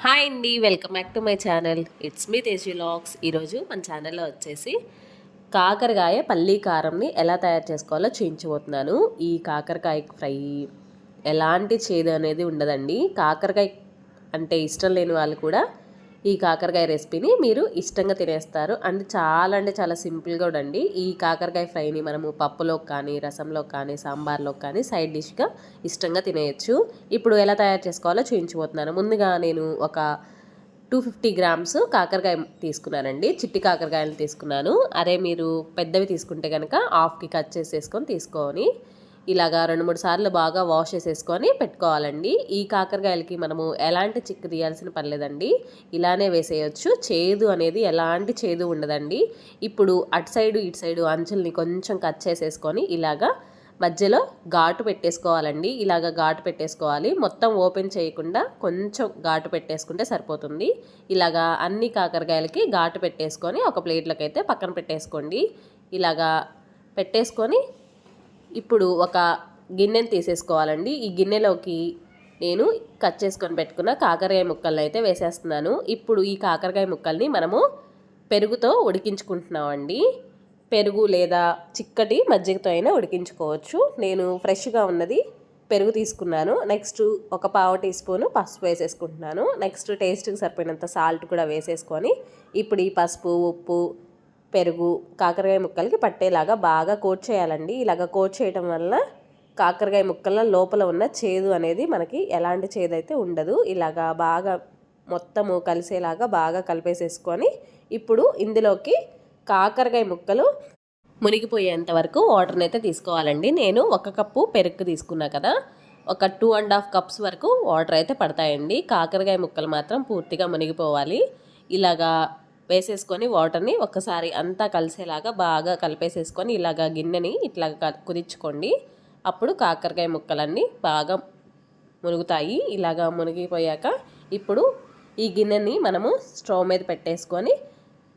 Hi అండి welcome back to my channel. It's me Teji logs ఈరోజు మన ఛానల్లో వచ్చేసి కాకరకాయ పల్లీ కారంని ఎలా తయారు చేసుకోవాలో చూపించబోతున్నాను. ఈ కాకరకాయ ఫ్రై ఎలాంటి చేదు అనేది ఉండదండి. కాకరకాయ అంటే ఇష్టం లేని వాళ్ళు కూడా ఈ కాకరకాయ రెసిపీని మీరు ఇష్టంగా తినేస్తారు. అండ్ చాలా అంటే చాలా సింపుల్గా ఉండండి ఈ కాకరకాయ ఫ్రైని మనము పప్పులో కానీ రసంలో కానీ సాంబార్లో కానీ సైడ్ డిష్గా ఇష్టంగా తినేయచ్చు. ఇప్పుడు ఎలా తయారు చేసుకోవాలో చూపించబోతున్నాను ముందుగా నేను ఒక టూ ఫిఫ్టీ గ్రామ్స్ కాకరకాయ తీసుకున్నానండి. చిట్టి కాకరకాయలు తీసుకున్నాను. అరే మీరు పెద్దవి తీసుకుంటే కనుక హాఫ్కి కట్ చేసేసుకొని తీసుకొని ఇలాగా రెండు మూడు సార్లు బాగా వాష్ చేసేసుకొని పెట్టుకోవాలండి. ఈ కాకరకాయలకి మనము ఎలాంటి చిక్కు తీయాల్సిన పర్లేదండి ఇలానే వేసేయచ్చు. చేదు అనేది ఎలాంటి చేదు ఉండదండి. ఇప్పుడు అటు సైడు ఇటు సైడు అంచుల్ని కొంచెం కట్ చేసేసుకొని ఇలాగా మధ్యలో ఘాటు పెట్టేసుకోవాలండి. ఇలాగ ఘాటు పెట్టేసుకోవాలి. మొత్తం ఓపెన్ చేయకుండా కొంచెం ఘాటు పెట్టేసుకుంటే సరిపోతుంది. ఇలాగా అన్ని కాకరకాయలకి ఘాటు పెట్టేసుకొని ఒక ప్లేట్లోకి అయితే పక్కన పెట్టేసుకోండి. ఇలాగా పెట్టేసుకొని ఇప్పుడు ఒక గిన్నెని తీసేసుకోవాలండి. ఈ గిన్నెలోకి నేను కట్ చేసుకొని పెట్టుకున్న కాకరకాయ ముక్కల్ని అయితే వేసేస్తున్నాను. ఇప్పుడు ఈ కాకరకాయ ముక్కల్ని మనము పెరుగుతో ఉడికించుకుంటున్నామండి. పెరుగు లేదా చిక్కటి మజ్జిగతో అయినా ఉడికించుకోవచ్చు. నేను ఫ్రెష్గా ఉన్నది పెరుగు తీసుకున్నాను. నెక్స్ట్ ఒక పావు టీ స్పూన్ పసుపు వేసేసుకుంటున్నాను. నెక్స్ట్ టేస్ట్కి సరిపోయినంత సాల్ట్ కూడా వేసేసుకొని ఇప్పుడు ఈ పసుపు ఉప్పు పెరుగు కాకరకాయ ముక్కలకి పట్టేలాగా బాగా కోట్ చేయాలండి. ఇలాగ కోట్ చేయడం వల్ల కాకరకాయ ముక్కల లోపల ఉన్న చేదు అనేది మనకి ఎలాంటి చేదు అయితే ఉండదు. ఇలాగా బాగా మొత్తము కలిసేలాగా బాగా కలిపేసేసుకొని ఇప్పుడు ఇందులోకి కాకరకాయ ముక్కలు మునిగిపోయేంత వరకు వాటర్ని అయితే తీసుకోవాలండి. నేను ఒక కప్పు పెరుగు తీసుకున్నా కదా ఒక టూ అండ్ హాఫ్ కప్స్ వరకు వాటర్ అయితే పడతాయండి. కాకరకాయ ముక్కలు మాత్రం పూర్తిగా మునిగిపోవాలి. ఇలాగా వేసేసుకొని వాటర్ని ఒకసారి అంతా కలిసేలాగా బాగా కలిపేసేసుకొని ఇలాగ గిన్నెని ఇట్లా కుదించుకోండి అప్పుడు కాకరకాయ ముక్కలన్నీ బాగా మునుగుతాయి. ఇలాగా మునిగిపోయాక ఇప్పుడు ఈ గిన్నెని మనము స్టవ్ మీద పెట్టేసుకొని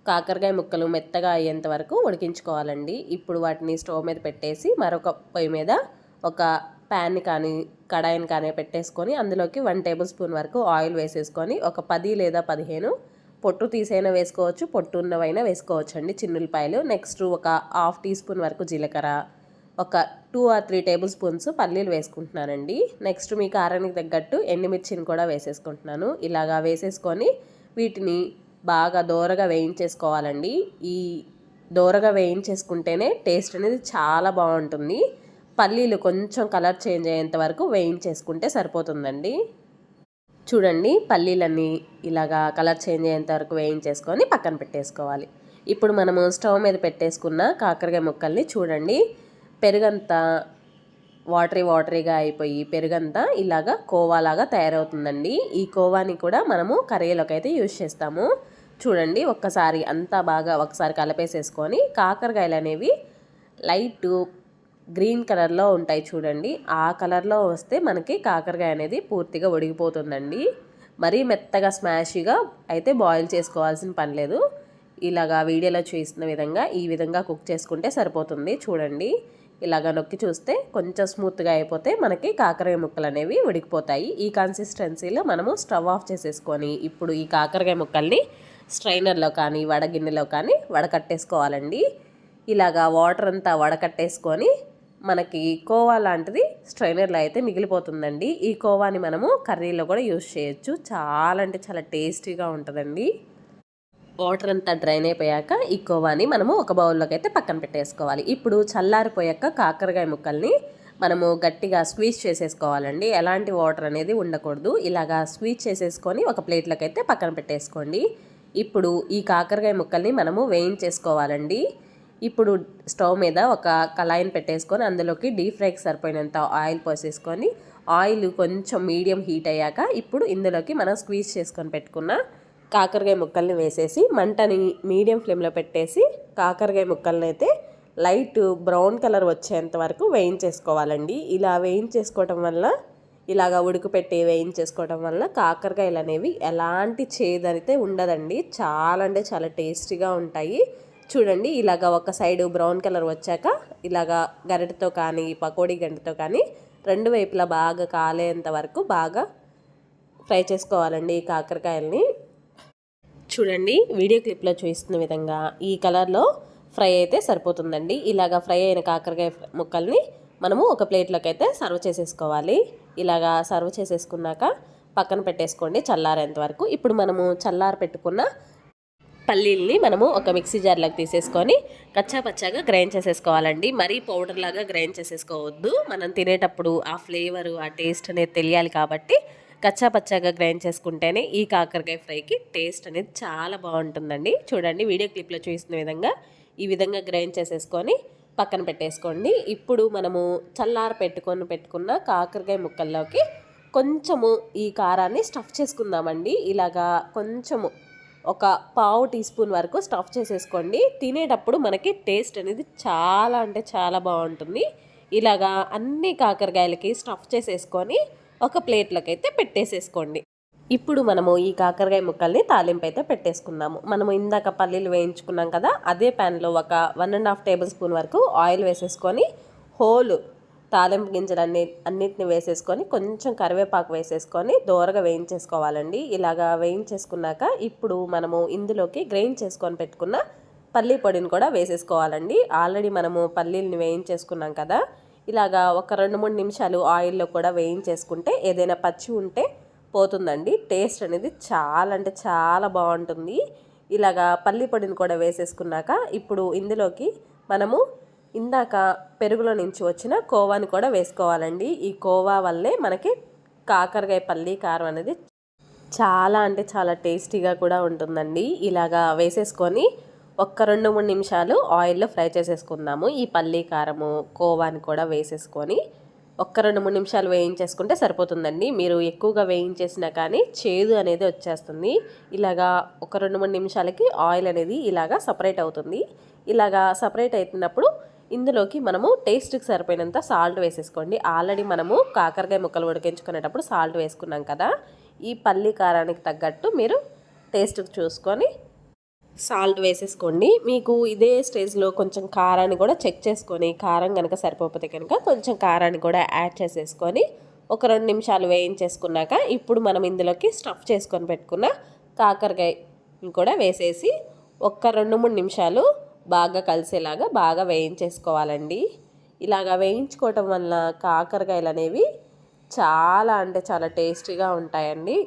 కాకరకాయ ముక్కలు మెత్తగా అయ్యేంత వరకు ఉడికించుకోవాలండి. ఇప్పుడు వాటిని స్టవ్ మీద పెట్టేసి మరొక పొయ్యి మీద ఒక ప్యాన్ని కానీ కడాయిని కానీ పెట్టేసుకొని అందులోకి వన్ టేబుల్ స్పూన్ వరకు ఆయిల్ వేసేసుకొని ఒక పది లేదా పదిహేను పొట్టు తీసైనా వేసుకోవచ్చు పొట్టు ఉన్నవైనా వేసుకోవచ్చు అండి చిన్నులపాయలు నెక్స్ట్ ఒక హాఫ్ టీ స్పూన్ వరకు జీలకర్ర ఒక two or three tablespoons పల్లీలు వేసుకుంటున్నానండి. నెక్స్ట్ మీ కారానికి తగ్గట్టు ఎండుమిర్చిని కూడా వేసేసుకుంటున్నాను. ఇలాగా వేసేసుకొని వీటిని బాగా దోరగా వేయించేసుకోవాలండి. ఈ దోరగా వేయించేసుకుంటేనే టేస్ట్ అనేది చాలా బాగుంటుంది. పల్లీలు కొంచెం కలర్ చేంజ్ అయ్యేంత వరకు వేయించేసుకుంటే సరిపోతుందండి. చూడండి పల్లీలన్నీ ఇలాగా కలర్ చేంజ్ అయ్యేంత వరకు వేయించేసుకొని పక్కన పెట్టేసుకోవాలి. ఇప్పుడు మనము స్టవ్ మీద పెట్టేసుకున్న కాకరకాయ ముక్కల్ని చూడండి పెరుగంతా వాటరీ వాటరీగా అయిపోయి పెరుగంతా ఇలాగా కోవాలాగా తయారవుతుందండి. ఈ కోవాని కూడా మనము కర్రీలోకి అయితే యూజ్ చేస్తాము. చూడండి ఒక్కసారి అంతా బాగా ఒకసారి కలిపేసేసుకొని కాకరకాయలు అనేవి లైట్ గ్రీన్ కలర్లో ఉంటాయి చూడండి. ఆ కలర్లో వస్తే మనకి కాకరకాయ అనేది పూర్తిగా ఉడికిపోతుందండి మరీ మెత్తగా స్మాషీగా అయితే బాయిల్ చేసుకోవాల్సిన పని లేదు. ఇలాగా వీడియోలో చూసిన విధంగా ఈ విధంగా కుక్ చేసుకుంటే సరిపోతుంది చూడండి. ఇలాగా నొక్కి చూస్తే కొంచెం స్మూత్గా అయిపోతే మనకి కాకరకాయ ముక్కలు అనేవి ఉడికిపోతాయి ఈ కన్సిస్టెన్సీలో మనము స్టవ్ ఆఫ్ చేసేసుకొని ఇప్పుడు ఈ కాకరకాయ ముక్కల్ని స్ట్రైనర్లో కానీ వడగిన్నెలో కానీ వడకట్టేసుకోవాలండి. ఇలాగా వాటర్ అంతా వడకట్టేసుకొని మనకి కోవా లాంటిది స్ట్రైనర్లో అయితే మిగిలిపోతుందండి. ఈ కోవాని మనము కర్రీలో కూడా యూజ్ చేయొచ్చు. చాలా అంటే చాలా టేస్టీగా ఉంటుందండి. వాటర్ అంతా డ్రైన్ అయిపోయాక ఈ కోవాని మనము ఒక బౌల్లోకి అయితే పక్కన పెట్టేసుకోవాలి. ఇప్పుడు చల్లారిపోయాక కాకరకాయ ముక్కల్ని మనము గట్టిగా స్క్వీజ్ చేసేసుకోవాలండి. ఎలాంటి వాటర్ అనేది ఉండకూడదు. ఇలాగా స్క్వీజ్ చేసేసుకొని ఒక ప్లేట్లోకి అయితే పక్కన పెట్టేసుకోండి. ఇప్పుడు ఈ కాకరకాయ ముక్కల్ని మనము వేయించేసుకోవాలండి. ఇప్పుడు స్టవ్ మీద ఒక కళాయిని పెట్టేసుకొని అందులోకి డీప్ ఫ్రైకి సరిపోయినంత ఆయిల్ పోసేసుకొని ఆయిల్ కొంచెం మీడియం హీట్ అయ్యాక ఇప్పుడు ఇందులోకి మనం స్క్వీజ్ చేసుకొని పెట్టుకున్న కాకరకాయ ముక్కల్ని వేసేసి మంటని మీడియం ఫ్లేమ్లో పెట్టేసి కాకరకాయ ముక్కల్ని అయితే లైట్ బ్రౌన్ కలర్ వచ్చేంత వరకు వేయించేసుకోవాలండి. ఇలా వేయించేసుకోవటం వల్ల ఇలాగా ఉడకపెట్టి వేయించేసుకోవడం వల్ల కాకరకాయలు అనేవి ఎలాంటి చేదైతే ఉండదండి. చాలా అంటే చాలా టేస్టీగా ఉంటాయి. చూడండి ఇలాగ ఒక సైడ్ బ్రౌన్ కలర్ వచ్చాక ఇలాగ గరిటతో కానీ పకోడీ గంటతో కానీ రెండు వైపులా బాగా కాలేంత వరకు బాగా ఫ్రై చేసుకోవాలండి ఈ కాకరకాయల్ని. చూడండి వీడియో క్లిప్లో చూపిస్తున్న విధంగా ఈ కలర్లో ఫ్రై అయితే సరిపోతుందండి. ఇలాగా ఫ్రై అయిన కాకరకాయ ముక్కల్ని మనము ఒక ప్లేట్లోకి అయితే సర్వ్ చేసేసుకోవాలి. ఇలాగా సర్వ్ చేసేసుకున్నాక పక్కన పెట్టేసుకోండి చల్లారేంత వరకు. ఇప్పుడు మనము చల్లార పెట్టుకున్న పల్లీల్ని మనము ఒక మిక్సీ జార్లోకి తీసేసుకొని కచ్చా పచ్చాగా గ్రైండ్ చేసేసుకోవాలండి. మరీ పౌడర్ లాగా గ్రైండ్ చేసేసుకోవద్దు. మనం తినేటప్పుడు ఆ ఫ్లేవరు ఆ టేస్ట్ అనేది తెలియాలి కాబట్టి కచ్చా పచ్చాగా గ్రైండ్ చేసుకుంటేనే ఈ కాకరకాయ ఫ్రైకి టేస్ట్ అనేది చాలా బాగుంటుందండి. చూడండి వీడియో క్లిప్లో చూసిన విధంగా ఈ విధంగా గ్రైండ్ చేసేసుకొని పక్కన పెట్టేసుకోండి. ఇప్పుడు మనము చల్లారు పెట్టుకొని పెట్టుకున్న కాకరకాయ ముక్కల్లోకి కొంచెము ఈ కారాన్ని స్టఫ్ చేసుకుందామండి. ఇలాగా కొంచెము ఒక పావు టీ స్పూన్ వరకు స్టఫ్ చేసేసుకోండి. తినేటప్పుడు మనకి టేస్ట్ అనేది చాలా అంటే చాలా బాగుంటుంది. ఇలాగా అన్ని కాకరకాయలకి స్టఫ్ చేసేసుకొని ఒక ప్లేట్లోకి అయితే పెట్టేసేసుకోండి. ఇప్పుడు మనము ఈ కాకరకాయ ముక్కల్ని తాలింపు అయితే పెట్టేసుకున్నాము. మనము ఇందాక పల్లీలు వేయించుకున్నాం కదా అదే ప్యాన్లో ఒక one and half tablespoon వరకు ఆయిల్ వేసేసుకొని హోల్ తాలింపు గింజలన్నీ అన్నిటిని వేసేసుకొని కొంచెం కరివేపాకు వేసేసుకొని దోరగా వేయించేసుకోవాలండి. ఇలాగా వేయించేసుకున్నాక ఇప్పుడు మనము ఇందులోకి గ్రైండ్ చేసుకొని పెట్టుకున్న పల్లీ పొడిని కూడా వేసేసుకోవాలండి. ఆల్రెడీ మనము పల్లీలని వేయించేసుకున్నాం కదా. ఇలాగా ఒక రెండు మూడు నిమిషాలు ఆయిల్లో కూడా వేయించేసుకుంటే ఏదైనా పచ్చి ఉంటే పోతుందండి. టేస్ట్ అనేది చాలా అంటే చాలా బాగుంటుంది. ఇలాగా పల్లి పొడిని కూడా వేసేసుకున్నాక ఇప్పుడు ఇందులోకి మనము ఇందాక పెరుగులో నుంచి వచ్చిన కోవాని కూడా వేసుకోవాలండి. ఈ కోవా వల్లే మనకి కాకరకాయ పల్లి కారం అనేది చాలా అంటే చాలా టేస్టీగా కూడా ఉంటుందండి. ఇలాగా వేసేసుకొని ఒక్క రెండు మూడు నిమిషాలు ఆయిల్లో ఫ్రై చేసేసుకుందాము. ఈ పల్లి కారము కోవాని కూడా వేసేసుకొని ఒక్క రెండు మూడు నిమిషాలు వేయించేసుకుంటే సరిపోతుందండి. మీరు ఎక్కువగా వేయించేసినా కానీ చేదు అనేది వచ్చేస్తుంది. ఇలాగా ఒక రెండు మూడు నిమిషాలకి ఆయిల్ అనేది ఇలాగా సపరేట్ అవుతుంది. ఇలాగా సపరేట్ అవుతున్నప్పుడు ఇందులోకి మనము టేస్ట్కి సరిపోయినంత సాల్ట్ వేసేసుకోండి. ఆల్రెడీ మనము కాకరకాయ ముక్కలు ఉడికించుకునేటప్పుడు సాల్ట్ వేసుకున్నాం కదా ఈ పల్లి కారానికి తగ్గట్టు మీరు టేస్ట్ చూసుకొని సాల్ట్ వేసేసుకోండి. మీకు ఇదే స్టేజ్లో కొంచెం కారాన్ని కూడా చెక్ చేసుకొని కారం కనుక సరిపోతే కనుక కొంచెం కారాన్ని కూడా యాడ్ చేసేసుకొని ఒక రెండు నిమిషాలు వేయించేసుకున్నాక ఇప్పుడు మనం ఇందులోకి స్టఫ్ చేసుకొని పెట్టుకున్న కాకరకాయ కూడా వేసేసి ఒక్క రెండు మూడు నిమిషాలు బాగా కలిసేలాగా బాగా వేయించేసుకోవాలండి. ఇలాగా వేయించుకోవటం వల్ల కాకరకాయలు అనేవి చాలా అంటే చాలా టేస్టీగా ఉంటాయండి.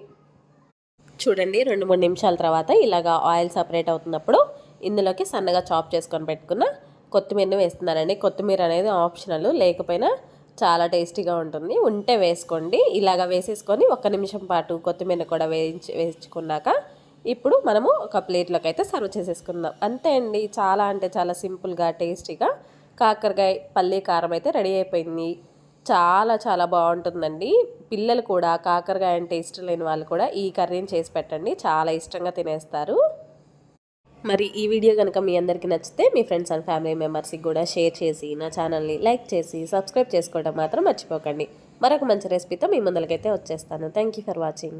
చూడండి రెండు మూడు నిమిషాల తర్వాత ఇలాగా ఆయిల్ సపరేట్ అవుతున్నప్పుడు ఇందులోకి సన్నగా చాప్ చేసుకొని పెట్టుకున్న కొత్తిమీరను వేస్తున్నానండి. కొత్తిమీర అనేది ఆప్షనల్ లేకపోయినా చాలా టేస్టీగా ఉంటుంది. ఉంటే వేసుకోండి. ఇలాగా వేసేసుకొని ఒక్క నిమిషం పాటు కొత్తిమీర కూడా వేయించి వేయించుకున్నాక ఇప్పుడు మనము ఒక ప్లేట్లోకి అయితే సర్వ్ చేసేసుకుందాం. అంతే అండి. చాలా అంటే చాలా సింపుల్గా టేస్టీగా కాకరకాయ పల్లీ కారం అయితే రెడీ అయిపోయింది. చాలా చాలా బాగుంటుందండి. పిల్లలు కూడా కాకరకాయ అంటే ఇష్టం లేని వాళ్ళు కూడా ఈ కర్రీని చేసి పెట్టండి. చాలా ఇష్టంగా తినేస్తారు. మరి ఈ వీడియో కనుక మీ అందరికీ నచ్చితే మీ ఫ్రెండ్స్ అండ్ ఫ్యామిలీ మెంబర్స్కి కూడా షేర్ చేసి నా ఛానల్ని లైక్ చేసి సబ్స్క్రైబ్ చేసుకోవడం మాత్రం మర్చిపోకండి. మరొక మంచి రెసిపీతో మీ ముందరికైతే వచ్చేస్తాను. Thank you for watching.